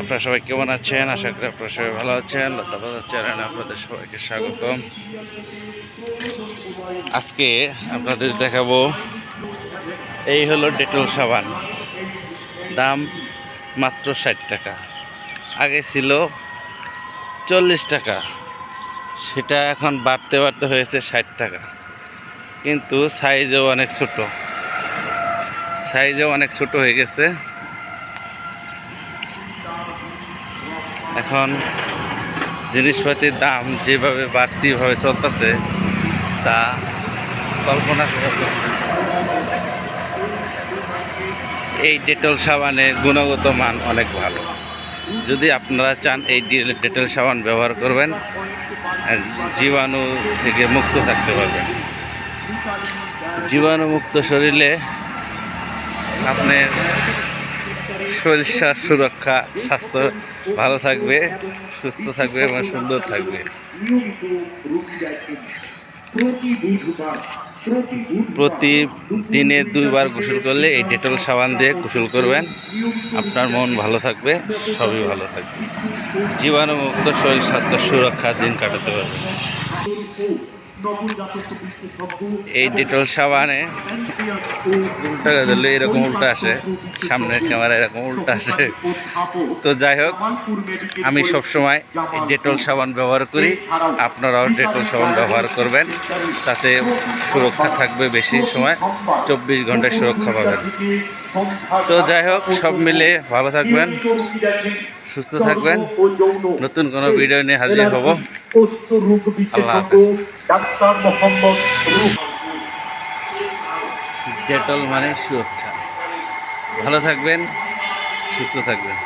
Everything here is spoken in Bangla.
আপনারা সবাই কেমন আছেন? আশা করি আপনারা সবাই ভালো আছেন। লতা বাজার চ্যানেলে আপনাদের সবাইকে স্বাগতম। আজকে আপনাদের দেখাবো, এই হলো ডেটল সাবান। দাম মাত্র ষাট টাকা। আগে ছিল চল্লিশ টাকা। সেটা এখন বাড়তে বাড়তে হয়েছে ষাট টাকা। কিন্তু সাইজও অনেক ছোটো। সাইজও অনেক ছোট হয়ে গেছে। এখন জিনিসপাতির দাম যেভাবে বাড়তিভাবে চলতেছে, তা কল্পনা। এই ডেটল সাবানের গুণগত মান অনেক ভালো। যদি আপনারা চান এই ডেটল সাবান ব্যবহার করবেন জীবাণু থেকে মুক্ত থাকতে পারবেন। জীবাণুমুক্ত শরীরে আপনার শরীর সুরক্ষা, স্বাস্থ্য ভালো থাকবে, সুস্থ থাকবে এবং সুন্দর থাকবে। প্রতি দিনে দুইবার গোসল করলে এই ডেটল সাবান দিয়ে গোসল করবেন। আপনার মন ভালো থাকবে, সবই ভালো থাকবে। জীবাণুমুক্ত শরীর স্বাস্থ্য সুরক্ষা দিন কাটাতে পারবে এই ডেটল সাবানে উল্টা দিলে এরকম উল্টা আসে, সামনের ক্যামেরা এরকম উল্টা আসে। তো যাই হোক, আমি সবসময় এই ডেটল সাবান ব্যবহার করি, আপনারাও ডেটল সাবান ব্যবহার করবেন, তাতে সুরক্ষা থাকবে বেশি সময়, চব্বিশ ঘন্টায় সুরক্ষা পাবেন। তো যাই হোক, সব মিলে ভালো থাকবেন। সুস্থ থাকবেন। নতুন কোনো ভিডিও নিয়ে হাজির হব। ডেটল মানে সুরক্ষা। ভালো থাকবেন, সুস্থ থাকবেন।